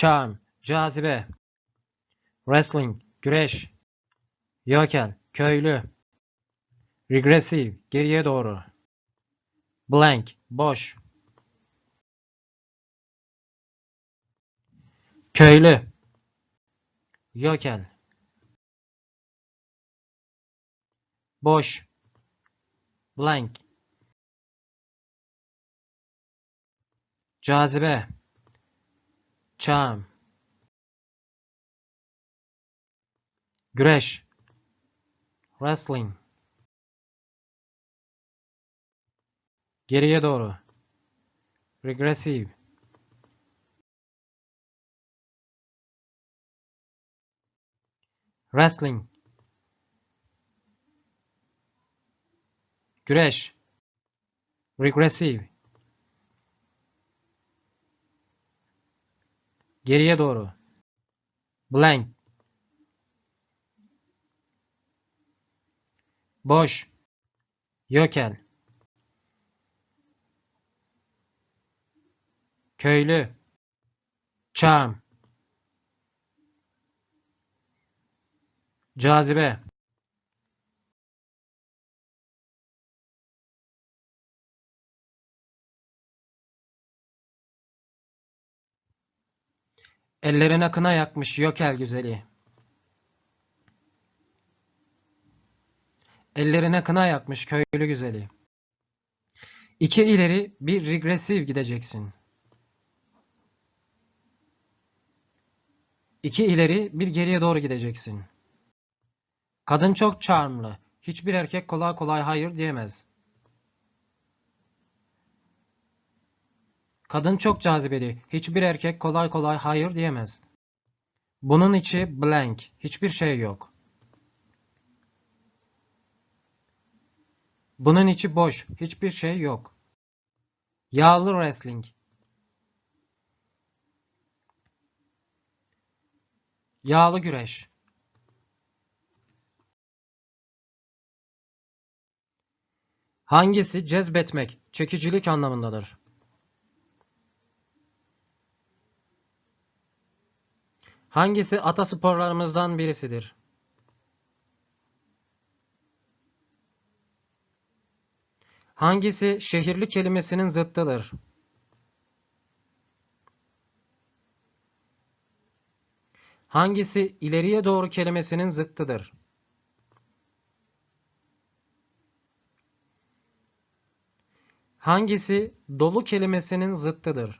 charm, cazibe. Wrestling, güreş. Yokel, köylü. Regressive, geriye doğru. Blank, boş. Köylü. Yokel. Boş. Blank. Cazibe. Charm. Güreş. Wrestling. Geriye doğru. Regressive. Wrestling. Güreş. Regressive. Geriye doğru. Blank. Boş. Yokel. Köylü. Charm. Cazibe. Ellerine kına yakmış yokel güzeli. Ellerine kına yakmış köylü güzeli. İki ileri bir regresiv gideceksin. İki ileri bir geriye doğru gideceksin. Kadın çok charmlı. Hiçbir erkek kolay kolay hayır diyemez. Kadın çok cazibeli. Hiçbir erkek kolay kolay hayır diyemez. Bunun içi blank. Hiçbir şey yok. Bunun içi boş. Hiçbir şey yok. Yağlı wrestling. Yağlı güreş. Hangisi cezbetmek, çekicilik anlamındadır? Hangisi atasporlarımızdan birisidir? Hangisi şehirli kelimesinin zıttıdır? Hangisi ileriye doğru kelimesinin zıttıdır? Hangisi dolu kelimesinin zıttıdır?